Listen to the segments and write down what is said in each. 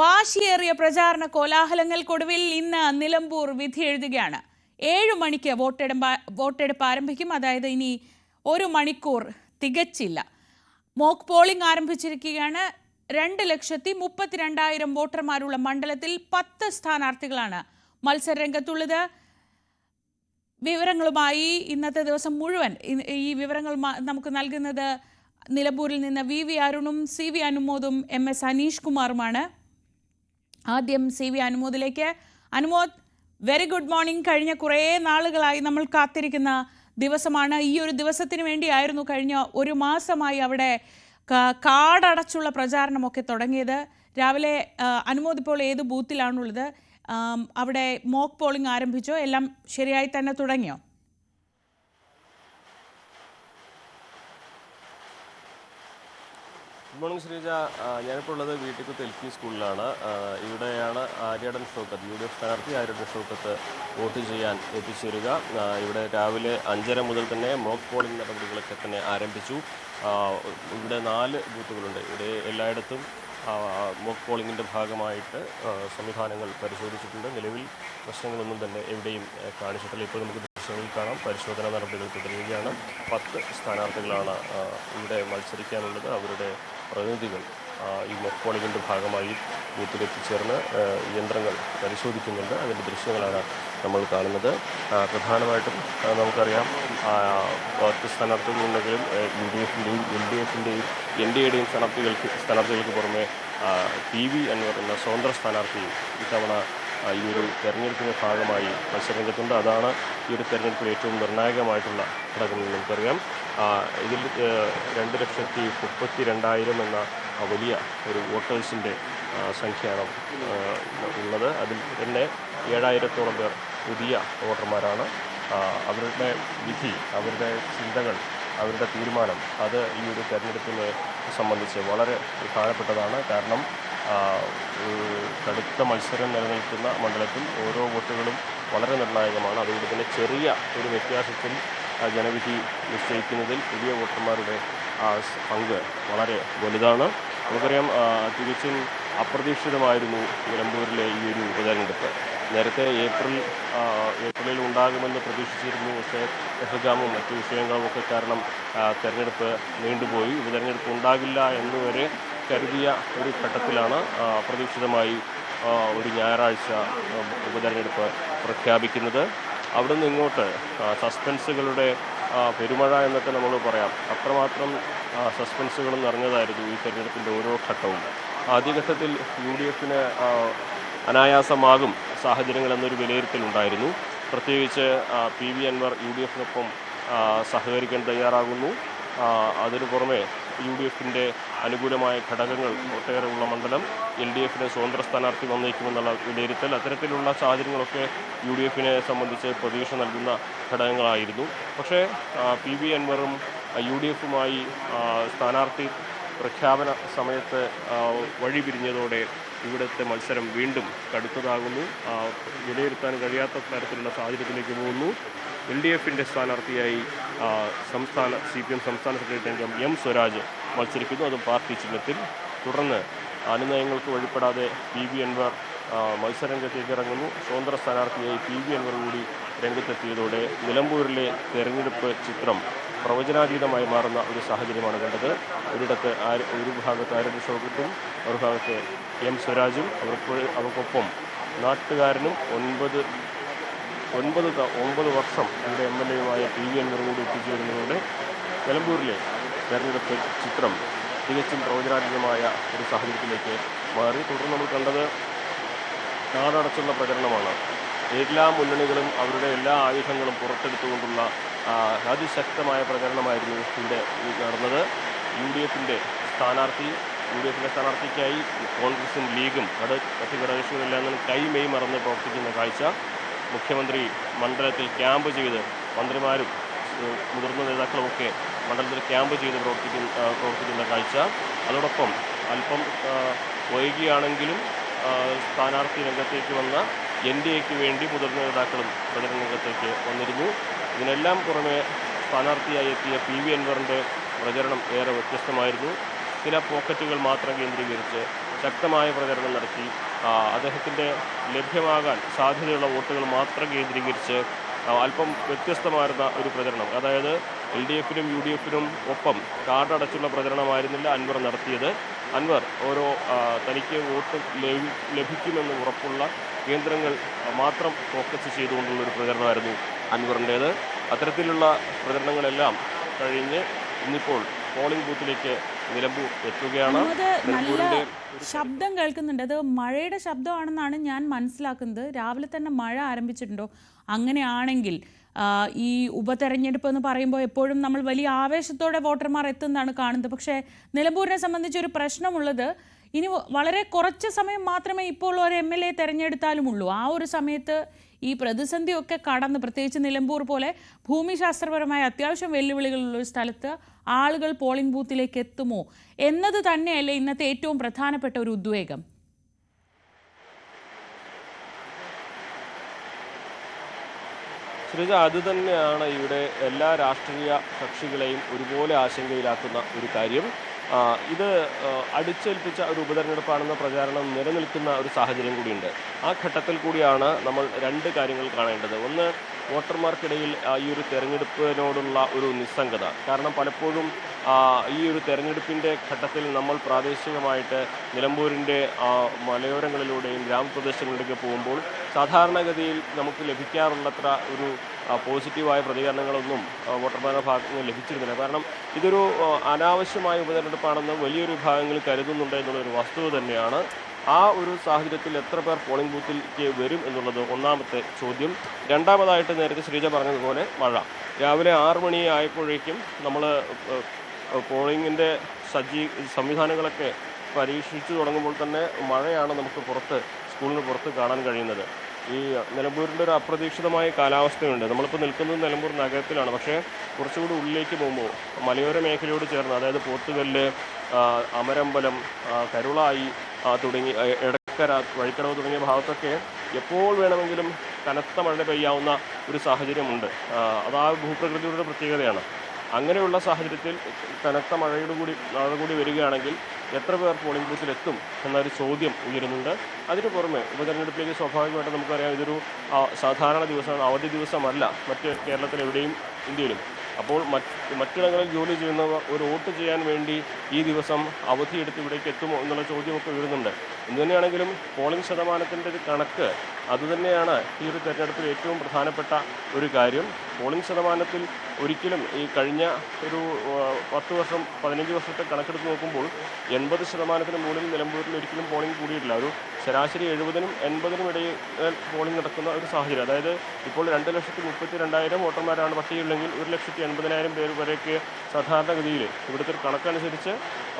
വാശിയേറിയ പ്രചാരണ കോലാഹലങ്ങൾക്കൊടുവിൽ ഇന്ന് നിലമ്പൂർ വിധി എഴുതുകയാണ്. ഏഴു മണിക്ക് വോട്ടെടുപ്പ് വോട്ടെടുപ്പ് ആരംഭിക്കും. അതായത് ഇനി ഒരു മണിക്കൂർ തികച്ചില്ല. മോക്ക് പോളിംഗ് ആരംഭിച്ചിരിക്കുകയാണ്. രണ്ട് ലക്ഷത്തി മുപ്പത്തിരണ്ടായിരം വോട്ടർമാരുള്ള മണ്ഡലത്തിൽ പത്ത് സ്ഥാനാർത്ഥികളാണ് മത്സരരംഗത്തുള്ളത്. വിവരങ്ങളുമായി ഇന്നത്തെ ദിവസം മുഴുവൻ ഈ വിവരങ്ങൾ നമുക്ക് നൽകുന്നത് നിലമ്പൂരിൽ നിന്ന് വി വി അരുണും സി വി അനുമോദും എം എസ് അനീഷ് കുമാറുമാണ്. ആദ്യം സി വി അനുമോദിലേക്ക്. അനുമോദ് വെരി ഗുഡ് മോർണിംഗ് കഴിഞ്ഞ കുറേ നാളുകളായി നമ്മൾ കാത്തിരിക്കുന്ന ദിവസമാണ്. ഈ ഒരു ദിവസത്തിന് വേണ്ടിയായിരുന്നു കഴിഞ്ഞ ഒരു മാസമായി അവിടെ കാടടച്ചുള്ള പ്രചാരണമൊക്കെ തുടങ്ങിയത്. രാവിലെ അനുമോദ് ഇപ്പോൾ ഏത് ബൂത്തിലാണുള്ളത്? അവിടെ മോക്ക് പോളിംഗ് ആരംഭിച്ചോ? എല്ലാം ശരിയായി തന്നെ തുടങ്ങിയോ? മോർണിംഗ് ശ്രീജ ഞാനിപ്പോൾ ഉള്ളത് വീട്ടിക്കുത്ത് എൽ പി സ്കൂളിലാണ്. ഇവിടെയാണ് Aryadan Shoukath U D F സ്ഥാനാർത്ഥി ആര്യാടൻ ഷൗക്കത്ത് വോട്ട് ചെയ്യാൻ എത്തിച്ചേരുക. ആ, ഇവിടെ രാവിലെ അഞ്ചര മുതൽ തന്നെ മോക്ക് പോളിംഗ് നടപടികളൊക്കെ തന്നെ ആരംഭിച്ചു. ഇവിടെ നാല് ബൂത്തുകളുണ്ട്. ഇവിടെ എല്ലായിടത്തും മോക്ക് പോളിങ്ങിന്റെ ഭാഗമായിട്ട് സംവിധാനങ്ങൾ പരിശോധിച്ചിട്ടുണ്ട്. നിലവിൽ പ്രശ്നങ്ങളൊന്നും തന്നെ എവിടെയും കാണിച്ചിട്ടില്ല. ഇപ്പോൾ നമുക്ക് ദൃശ്യങ്ങളിൽ കാണാം. പരിശോധനാ നടപടികൾ തുടരുകയാണ്. പത്ത് സ്ഥാനാർത്ഥികളാണ് ഇവിടെ മത്സരിക്കാനുള്ളത്. അവരുടെ പ്രതിനിധികൾ ഈ മോക്ക് പോളിംഗിന്റെ ഭാഗമായി ബൂത്തിലെത്തിച്ചേർന്ന് യന്ത്രങ്ങൾ പരിശോധിക്കുന്നുണ്ട്. അതിന്റെ ദൃശ്യങ്ങളാണ് നമ്മൾ കാണുന്നത്. പ്രധാനമായിട്ടും നമുക്കറിയാം പത്ത് സ്ഥാനാർത്ഥികളുണ്ടെങ്കിലും യു ഡി എഫിന്റെയും എൽ ഡി എഫിന്റെയും എൻ ഡി എയുടെയും സ്ഥാനാർത്ഥികൾക്ക് സ്ഥാനാർത്ഥികൾക്ക് പുറമെ പി വി എന്ന സ്വതന്ത്ര സ്ഥാനാർത്ഥിയും ഇത്തവണ ഈ ഒരു തെരഞ്ഞെടുപ്പിന്റെ ഭാഗമായി മത്സരരംഗത്തുണ്ട് അതാണ് ഈ ഒരു തെരഞ്ഞെടുപ്പിൽ ഏറ്റവും നിർണായകമായിട്ടുള്ള ഘടകമെന്ന് നമുക്കറിയാം. ഇതിൽ രണ്ട് ലക്ഷത്തി മുപ്പത്തി രണ്ടായിരം എന്ന വലിയ ഒരു വോട്ടേഴ്സിന്റെ സംഖ്യയാണ് ഉള്ളത്. അതിൽ തന്നെ ഏഴായിരത്തോളം പേർ പുതിയ വോട്ടർമാരാണ്. അവരുടെ വിധി അവരുടെ ചിന്തകൾ അവരുടെ തീരുമാനം അത് ഈ ഒരു തെരഞ്ഞെടുപ്പിനെ സംബന്ധിച്ച് വളരെ പ്രധാനപ്പെട്ടതാണ്. കാരണം കടുത്ത മത്സരം നിലനിൽക്കുന്ന മണ്ഡലത്തിൽ ഓരോ വോട്ടുകളും വളരെ നിർണായകമാണ്. അതുകൊണ്ട് തന്നെ ചെറിയ ഒരു വ്യത്യാസത്തിൽ ജനവിധി നിശ്ചയിക്കുന്നതിൽ പുതിയ വോട്ടർമാരുടെ പങ്ക് വളരെ വലുതാണ്. നമുക്കറിയാം തികച്ചും അപ്രതീക്ഷിതമായിരുന്നു നിലമ്പൂരിലെ ഈ ഒരു ഉപതെരഞ്ഞെടുപ്പ്. നേരത്തെ ഏപ്രിൽ ഏപ്രിലിൽ ഉണ്ടാകുമെന്ന് പ്രതീക്ഷിച്ചിരുന്നു. പക്ഷേ എഹ്ജാമും മറ്റു വിഷയങ്ങളും ഒക്കെ കാരണം തെരഞ്ഞെടുപ്പ് നീണ്ടുപോയി. ഉപതെരഞ്ഞെടുപ്പ് ഉണ്ടാകില്ല എന്നുവരെ കരുതിയ ഒരു ഘട്ടത്തിലാണ് അപ്രതീക്ഷിതമായി ഒരു ഞായറാഴ്ച ഉപതെരഞ്ഞെടുപ്പ് പ്രഖ്യാപിക്കുന്നത്. അവിടെ നിന്ന് ഇങ്ങോട്ട് സസ്പെൻസുകളുടെ പെരുമഴ എന്നൊക്കെ നമ്മൾ പറയാം. അത്രമാത്രം സസ്പെൻസുകൾ നിറഞ്ഞതായിരുന്നു ഈ തെരഞ്ഞെടുപ്പിന്റെ ഓരോ ഘട്ടവും. ആദ്യഘട്ടത്തിൽ യു ഡി എഫിന് അനായാസമാകും സാഹചര്യങ്ങൾ എന്നൊരു വിലയിരുത്തലുണ്ടായിരുന്നു. പ്രത്യേകിച്ച് P V Anvar U D എഫിനൊപ്പം സഹകരിക്കാൻ തയ്യാറാകുന്നു. അതിനു പുറമെ യു ഡി എഫിന്റെ അനുകൂലമായ ഘടകങ്ങൾ ഒട്ടേറെ ഉള്ള മണ്ഡലം എൽ ഡി എഫിന് സ്വതന്ത്ര സ്ഥാനാർത്ഥി വന്നേക്കുമെന്നുള്ള വിലയിരുത്തൽ. അത്തരത്തിലുള്ള സാഹചര്യങ്ങളൊക്കെ യു ഡി എഫിനെ സംബന്ധിച്ച് പ്രതീക്ഷ നൽകുന്ന ഘടകങ്ങളായിരുന്നു. പക്ഷേ പി വി അൻവറും യു ഡി എഫുമായി സ്ഥാനാർത്ഥി പ്രഖ്യാപന സമയത്ത് വഴി പിരിഞ്ഞതോടെ ഇവിടുത്തെ മത്സരം വീണ്ടും കടുത്തതാകുന്നു. വിലയിരുത്താൻ കഴിയാത്ത തരത്തിലുള്ള സാഹചര്യത്തിലേക്ക് പോകുന്നു. എൽ ഡി എഫിന്റെ സ്ഥാനാർത്ഥിയായി സംസ്ഥാന സി പി എം സംസ്ഥാന സെക്രട്ടറി അംഗം എം സ്വരാജ് മത്സരിക്കുന്നു. അതും പാർട്ടി ചിഹ്നത്തിൽ. തുടർന്ന് അനുനയങ്ങൾക്ക് വഴിപ്പെടാതെ പി വി അൻവർ മത്സരരംഗത്തേക്ക് ഇറങ്ങുന്നു സ്വതന്ത്ര സ്ഥാനാർത്ഥിയായി പി വി അൻവർ കൂടി രംഗത്തെത്തിയതോടെ നിലമ്പൂരിലെ തെരഞ്ഞെടുപ്പ് ചിത്രം പ്രവചനാതീതമായി മാറുന്ന ഒരു സാഹചര്യമാണ് കണ്ടത്. ഒരിടത്ത് ആര് ഒരു ഭാഗത്ത് ആരോഗ്യ ഷോക്കത്തും ഒരു ഭാഗത്ത് എം സ്വരാജും അവർക്ക് അവർക്കൊപ്പം നാട്ടുകാരനും ഒൻപത് ഒൻപത് ഒമ്പത് വർഷം ഇവിടെ എം എൽ എയുമായ പി വി അൻവർ കൂടി എത്തിച്ചേരുന്നതോടെ നിലമ്പൂരിലെ തെരഞ്ഞെടുപ്പ് ചിത്രം തികച്ചും പ്രവചനാതീതമായ ഒരു സാഹചര്യത്തിലേക്ക് മാറി. തുടർന്ന് നമ്മൾ കണ്ടത് നാടടച്ചുള്ള പ്രചരണമാണ്. എല്ലാ മുന്നണികളും അവരുടെ എല്ലാ ആയുധങ്ങളും പുറത്തെടുത്തുകൊണ്ടുള്ള അതിശക്തമായ പ്രചരണമായിരുന്നു ഇവിടെ നടന്നത്. യു ഡി എഫിന്റെ സ്ഥാനാർത്ഥി യു ഡി എഫിന്റെ സ്ഥാനാർത്ഥിക്കായി കോൺഗ്രസും ലീഗും അത് മറ്റ് ഘടകകക്ഷികളെല്ലാം തന്നെ കൈമെയ് മറന്ന് പ്രവർത്തിക്കുന്ന കാഴ്ച മുഖ്യമന്ത്രി മണ്ഡലത്തിൽ ക്യാമ്പ് ചെയ്ത് മന്ത്രിമാരും മുതിർന്ന നേതാക്കളുമൊക്കെ മണ്ഡലത്തിൽ ക്യാമ്പ് ചെയ്ത് പ്രവർത്തിക്കുന്ന പ്രവർത്തിക്കുന്ന കാഴ്ച. അതോടൊപ്പം അല്പം വൈകിയാണെങ്കിലും സ്ഥാനാർത്ഥി രംഗത്തേക്ക് വന്ന എൻ ഡി എക്ക് വേണ്ടി മുതിർന്ന നേതാക്കളും പ്രചരണ രംഗത്തേക്ക് വന്നിരുന്നു. ഇതിനെല്ലാം പുറമെ സ്ഥാനാർത്ഥിയായി എത്തിയ പി വി അൻവറിന്റെ പ്രചരണം ഏറെ വ്യത്യസ്തമായിരുന്നു. ചില പോക്കറ്റുകൾ മാത്രം കേന്ദ്രീകരിച്ച് ശക്തമായ പ്രചരണം നടത്തി അദ്ദേഹത്തിന്റെ ലഭ്യമാകാൻ സാധ്യതയുള്ള വോട്ടുകൾ മാത്രം കേന്ദ്രീകരിച്ച് അല്പം വ്യത്യസ്തമായിരുന്ന ഒരു പ്രചരണം. അതായത് എൽ ഡി എഫിനും യു ഡി എഫിനും ഒപ്പം കാർഡടച്ചുള്ള പ്രചരണമായിരുന്നില്ല അൻവർ നടത്തിയത്. അൻവർ ഓരോ തനിക്ക് വോട്ട് ലഭി- ലഭിക്കുമെന്ന് ഉറപ്പുള്ള കേന്ദ്രങ്ങൾ മാത്രം ഫോക്കസ് ചെയ്തുകൊണ്ടുള്ള ഒരു പ്രചരണമായിരുന്നു അൻവറിന്റേത്. അത്തരത്തിലുള്ള പ്രചരണങ്ങളെല്ലാം കഴിഞ്ഞ് ഇന്നിപ്പോൾ പോളിംഗ് ബൂത്തിലേക്ക് നിലമ്പൂർ എത്തുകയാണ്. നിലമ്പൂരിന്റെ ശബ്ദം കേൾക്കുന്നുണ്ട്. അത് മഴയുടെ ശബ്ദമാണെന്നാണ് ഞാൻ മനസ്സിലാക്കുന്നത്. രാവിലെ തന്നെ മഴ ആരംഭിച്ചിട്ടുണ്ടോ? അങ്ങനെയാണെങ്കിൽ ഈ ഉപതെരഞ്ഞെടുപ്പ് എന്ന് പറയുമ്പോൾ എപ്പോഴും നമ്മൾ വലിയ ആവേശത്തോടെ വോട്ടർമാർ എത്തുന്നതാണ് കാണുന്നത്. പക്ഷേ നിലമ്പൂരിനെ സംബന്ധിച്ച് ഒരു പ്രശ്നമുള്ളത് ഇനി വളരെ കുറച്ച് സമയം മാത്രമേ ഇപ്പോൾ ഒരു എം എൽ എ തെരഞ്ഞെടുത്താലുമുള്ളൂ. ആ ഒരു സമയത്ത് ഈ പ്രതിസന്ധിയൊക്കെ കടന്ന് പ്രത്യേകിച്ച് നിലമ്പൂർ പോലെ ഭൂമിശാസ്ത്രപരമായ അത്യാവശ്യം വെല്ലുവിളികളുള്ള ഒരു സ്ഥലത്ത് ആളുകൾ പോളിംഗ് ബൂത്തിലേക്ക് എത്തുമോ? എന്നത് തന്നെയല്ലേ ഇന്നത്തെ ഏറ്റവും പ്രധാനപ്പെട്ട ഒരു ഉദ്വേഗം. ശ്രീജ അത് തന്നെയാണ് ഇവിടെ എല്ലാ രാഷ്ട്രീയ കക്ഷികളെയും ഒരുപോലെ ആശങ്കയിലാക്കുന്ന ഒരു കാര്യം. ഇത് അടിച്ചേൽപ്പിച്ച ഒരു ഉപതെരഞ്ഞെടുപ്പാണെന്ന പ്രചാരണം നിലനിൽക്കുന്ന ഒരു സാഹചര്യം കൂടിയുണ്ട്. ആ ഘട്ടത്തിൽ കൂടിയാണ് നമ്മൾ രണ്ട് കാര്യങ്ങൾ കാണേണ്ടത്. ഒന്ന് വോട്ടർമാർക്കിടയിൽ ഈ ഒരു തെരഞ്ഞെടുപ്പിനോടുള്ള ഒരു നിസ്സംഗത. കാരണം പലപ്പോഴും ഈ ഒരു തെരഞ്ഞെടുപ്പിന്റെ ഘട്ടത്തിൽ നമ്മൾ പ്രാദേശികമായിട്ട് നിലമ്പൂരിന്റെ മലയോരങ്ങളിലൂടെയും ഗ്രാമപ്രദേശങ്ങളിലൂടെയൊക്കെ പോകുമ്പോൾ സാധാരണഗതിയിൽ നമുക്ക് ലഭിക്കാറുള്ളത്ര ഒരു പോസിറ്റീവായ പ്രതികരണങ്ങളൊന്നും വോട്ടർമാരുടെ ഭാഗത്തു നിന്ന് ലഭിച്ചിരുന്നില്ല. കാരണം ഇതൊരു അനാവശ്യമായ ഉപതെരഞ്ഞെടുപ്പാണെന്ന് വലിയൊരു വിഭാഗങ്ങൾ കരുതുന്നുണ്ട് എന്നുള്ളൊരു വസ്തുത തന്നെയാണ്. ആ ഒരു സാഹചര്യത്തിൽ എത്ര പേർ പോളിംഗ് ബൂത്തിലേക്ക് വരും എന്നുള്ളത് ഒന്നാമത്തെ ചോദ്യം. രണ്ടാമതായിട്ട് നേരത്തെ ശ്രീജ പറഞ്ഞതുപോലെ മഴ. രാവിലെ ആറ് മണി ആയപ്പോഴേക്കും നമ്മൾ പോളിങ്ങിന്റെ സജ്ജീ സംവിധാനങ്ങളൊക്കെ പരീക്ഷിച്ചു തുടങ്ങുമ്പോൾ തന്നെ മഴയാണ് നമുക്ക് പുറത്ത് സ്കൂളിന് പുറത്ത് കാണാൻ കഴിയുന്നത്. ഈ നിലമ്പൂരിന്റെ ഒരു അപ്രതീക്ഷിതമായ കാലാവസ്ഥയുണ്ട്. നമ്മളിപ്പോൾ നിൽക്കുന്നത് നിലമ്പൂർ നഗരത്തിലാണ്. പക്ഷേ കുറച്ചുകൂടി ഉള്ളിലേക്ക് പോകുമ്പോൾ മലയോര മേഖലയോട് ചേർന്ന് അതായത് പോത്തുകല്ല് അമരമ്പലം കരുളായി തുടങ്ങി ഇടക്കര വഴിക്കടവ് തുടങ്ങിയ ഭാഗത്തൊക്കെ എപ്പോൾ വേണമെങ്കിലും കനത്ത മഴ പെയ്യാവുന്ന ഒരു സാഹചര്യമുണ്ട്. അത് ആ ഭൂപ്രകൃതിയുടെ പ്രത്യേകതയാണ്. അങ്ങനെയുള്ള സാഹചര്യത്തിൽ കനത്ത മഴയുടെ കൂടി മഴ കൂടി വരികയാണെങ്കിൽ എത്ര പേർ പോളിംഗ് ബൂത്തിലെത്തും എന്നൊരു ചോദ്യം ഉയരുന്നുണ്ട്. അതിന് പുറമെ ഉപതെരഞ്ഞെടുപ്പിലേക്ക് സ്വാഭാവികമായിട്ടും നമുക്കറിയാം ഇതൊരു സാധാരണ ദിവസമാണ് അവധി ദിവസമല്ല മറ്റ് കേരളത്തിലെവിടെയും ഇന്ത്യയിലും. അപ്പോൾ മറ്റ് മറ്റിടങ്ങളിൽ ജോലി ചെയ്യുന്നവർ ഒരു വോട്ട് ചെയ്യാൻ വേണ്ടി ഈ ദിവസം അവധിയെടുത്ത് ഇവിടേക്ക് എത്തുമോ എന്നുള്ള ചോദ്യമൊക്കെ ഉയരുന്നുണ്ട്. എന്തുതന്നെയാണെങ്കിലും പോളിംഗ് ശതമാനത്തിന്റെ ഒരു കണക്ക് അതുതന്നെയാണ് ഈ ഒരു തെരഞ്ഞെടുപ്പിൽ ഏറ്റവും പ്രധാനപ്പെട്ട ഒരു കാര്യം. പോളിംഗ് ശതമാനത്തിൽ ഒരിക്കലും ഈ കഴിഞ്ഞ ഒരു പത്ത് വർഷം പതിനഞ്ച് വർഷത്തെ കണക്കെടുത്ത് നോക്കുമ്പോൾ എൺപത് ശതമാനത്തിന് മുകളിൽ നിലമ്പൂരിൽ ഒരിക്കലും പോളിംഗ് കൂടിയിട്ടില്ല. ഒരു ശരാശരി എഴുപതിനും എൺപതിനും ഇടയിൽ പോളിംഗ് നടക്കുന്ന ഒരു സാഹചര്യം. അതായത് ഇപ്പോൾ രണ്ട് ലക്ഷത്തി മുപ്പത്തി രണ്ടായിരം വോട്ടർമാരാണ് പട്ടികയുള്ളെങ്കിൽ ഒരു ലക്ഷത്തി എൺപതിനായിരം പേർ വരെയൊക്കെ സാധാരണഗതിയിൽ ഇവിടുത്തെ ഒരു കണക്കനുസരിച്ച്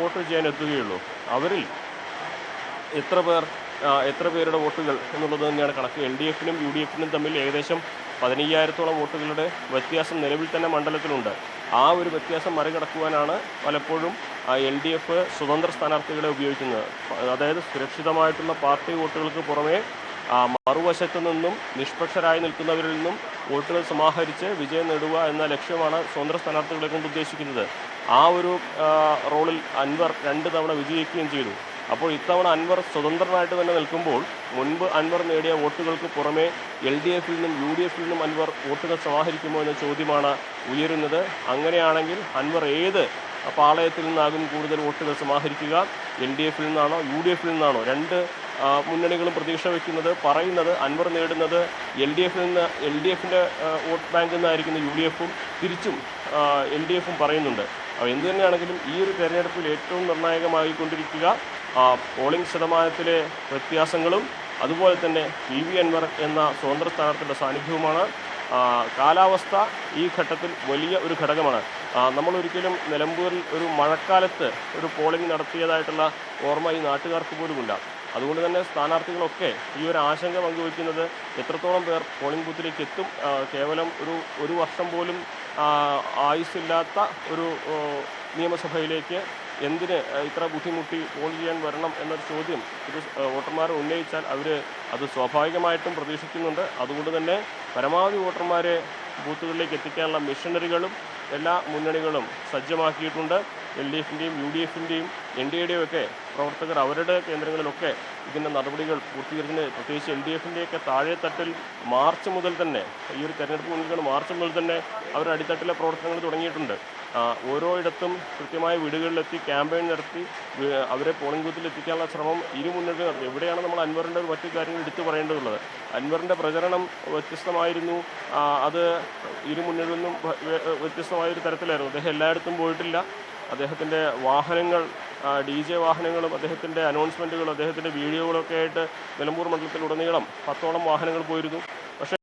വോട്ട് ചെയ്യാൻ എത്തുകയുള്ളൂ. അവരിൽ എത്ര പേർ എത്ര പേരുടെ വോട്ടുകൾ എന്നുള്ളത് തന്നെയാണ് കണക്ക്. എൽ ഡി എഫിനും യു ഡി എഫിനും തമ്മിൽ ഏകദേശം പതിനയ്യായിരത്തോളം വോട്ടുകളുടെ വ്യത്യാസം നിലവിൽ തന്നെ മണ്ഡലത്തിലുണ്ട്. ആ ഒരു വ്യത്യാസം മറികടക്കുവാനാണ് പലപ്പോഴും എൽ ഡി എഫ് സ്വതന്ത്ര സ്ഥാനാർത്ഥികളെ ഉപയോഗിക്കുന്നത്. അതായത് സുരക്ഷിതമായിട്ടുള്ള പാർട്ടി വോട്ടുകൾക്ക് പുറമേ മറുവശത്തു നിന്നും നിഷ്പക്ഷരായി നിൽക്കുന്നവരിൽ നിന്നും വോട്ടുകൾ സമാഹരിച്ച് വിജയം നേടുക എന്ന ലക്ഷ്യമാണ് സ്വതന്ത്ര സ്ഥാനാർത്ഥികളെ കൊണ്ട് ഉദ്ദേശിക്കുന്നത്. ആ ഒരു റോളിൽ അൻവർ രണ്ട് തവണ വിജയിക്കുകയും ചെയ്തു. അപ്പോൾ ഇത്തവണ അൻവർ സ്വതന്ത്രനായിട്ട് തന്നെ നിൽക്കുമ്പോൾ മുൻപ് അൻവർ നേടിയ വോട്ടുകൾക്ക് പുറമെ എൽ ഡി എഫിൽ നിന്നും യു ഡി എഫിൽ നിന്നും അൻവർ വോട്ടുകൾ സമാഹരിക്കുമോ എന്ന ചോദ്യമാണ് ഉയരുന്നത്. അങ്ങനെയാണെങ്കിൽ അൻവർ ഏത് പാളയത്തിൽ നിന്നാകും കൂടുതൽ വോട്ടുകൾ സമാഹരിക്കുക? എൽ ഡി എഫിൽ നിന്നാണോ യു ഡി എഫിൽ നിന്നാണോ? രണ്ട് മുന്നണികളും പ്രതീക്ഷ വയ്ക്കുന്നത് പറയുന്നത് അൻവർ നേടുന്നത് എൽ ഡി എഫിൽ നിന്ന് എൽ ഡി എഫിന്റെ വോട്ട് ബാങ്കിൽ നിന്നായിരിക്കുന്ന യു ഡി എഫും തിരിച്ചും എൽ ഡി എഫും പറയുന്നുണ്ട്. അപ്പോൾ എന്തു തന്നെയാണെങ്കിലും ഈ ഒരു തെരഞ്ഞെടുപ്പിൽ ഏറ്റവും നിർണായകമായിക്കൊണ്ടിരിക്കുക പോളിംഗ് ശതമാനത്തിലെ വ്യത്യാസങ്ങളും അതുപോലെ തന്നെ പി വി അൻവർ എന്ന സ്വതന്ത്ര സ്ഥാനാർത്ഥിയുടെ സാന്നിധ്യവുമാണ്. ആ, കാലാവസ്ഥ ഈ ഘട്ടത്തിൽ വലിയ ഒരു ഘടകമാണ്. നമ്മൾ ഒരിക്കലും നിലമ്പൂരിൽ ഒരു മഴക്കാലത്ത് ഒരു പോളിംഗ് നടത്തിയതായിട്ടുള്ള ഓർമ്മ ഈ നാട്ടുകാർക്ക് പോലുമില്ല. അതുകൊണ്ട് തന്നെ സ്ഥാനാർത്ഥികളൊക്കെ ഈ ഒരു ആശങ്ക പങ്കുവയ്ക്കുന്നത് എത്രത്തോളം പേർ പോളിംഗ് ബൂത്തിലേക്ക് എത്തും? കേവലം ഒരു ഒരു വർഷം പോലും ആയുസില്ലാത്ത ഒരു നിയമസഭയിലേക്ക് എന്തിന് ഇത്ര ബുദ്ധിമുട്ടി പോൾ ചെയ്യാൻ വരണം എന്നൊരു ചോദ്യം ഇത് വോട്ടർമാർ ഉന്നയിച്ചാൽ അവർ അത് സ്വാഭാവികമായിട്ടും പ്രതീക്ഷിക്കുന്നുണ്ട്. അതുകൊണ്ട് തന്നെ പരമാവധി വോട്ടർമാരെ ബൂത്തുകളിലേക്ക് എത്തിക്കാനുള്ള മിഷനറികളും എല്ലാ മുന്നണികളും സജ്ജമാക്കിയിട്ടുണ്ട്. എൽ ഡി എഫിന്റെയും യു ഡി എഫിന്റെയും എൻ ഡി എയുടെയും ഒക്കെ പ്രവർത്തകർ അവരുടെ കേന്ദ്രങ്ങളിലൊക്കെ ഇതിന്റെ നടപടികൾ പൂർത്തീകരിക്കുന്നത് പ്രത്യേകിച്ച് എൽ ഡി എഫിന്റെയൊക്കെ താഴെത്തട്ടിൽ മാർച്ച് മുതൽ തന്നെ ഈ ഒരു തെരഞ്ഞെടുപ്പ് മുന്നിൽ മാർച്ച് മുതൽ തന്നെ അവർ അടിത്തട്ടിലെ പ്രവർത്തനങ്ങൾ തുടങ്ങിയിട്ടുണ്ട്. ഓരോയിടത്തും കൃത്യമായ വീടുകളിലെത്തി ക്യാമ്പയിൻ നടത്തി അവരെ പോളിംഗ് ബൂത്തിൽ എത്തിക്കാനുള്ള ശ്രമം ഇരു മുന്നണികൾ നടത്തി. എവിടെയാണ് നമ്മൾ അൻവറിന്റെ ഒരു മറ്റു കാര്യങ്ങൾ എടുത്തു പറയേണ്ടതുള്ളത്? അൻവറിന്റെ പ്രചരണം വ്യത്യസ്തമായിരുന്നു. അത് ഇരു മുന്നണികളിൽ നിന്നും വ്യത്യസ്തമായൊരു തരത്തിലായിരുന്നു. അദ്ദേഹം എല്ലായിടത്തും പോയിട്ടില്ല. അദ്ദേഹത്തിന്റെ വാഹനങ്ങൾ ഡി ജെ വാഹനങ്ങളും അദ്ദേഹത്തിന്റെ അനൗൺസ്മെന്റുകളും അദ്ദേഹത്തിന്റെ വീഡിയോകളൊക്കെ ആയിട്ട് നിലമ്പൂർ മണ്ഡലത്തിലുടനീളം പത്തോളം വാഹനങ്ങൾ പോയിരുന്നു.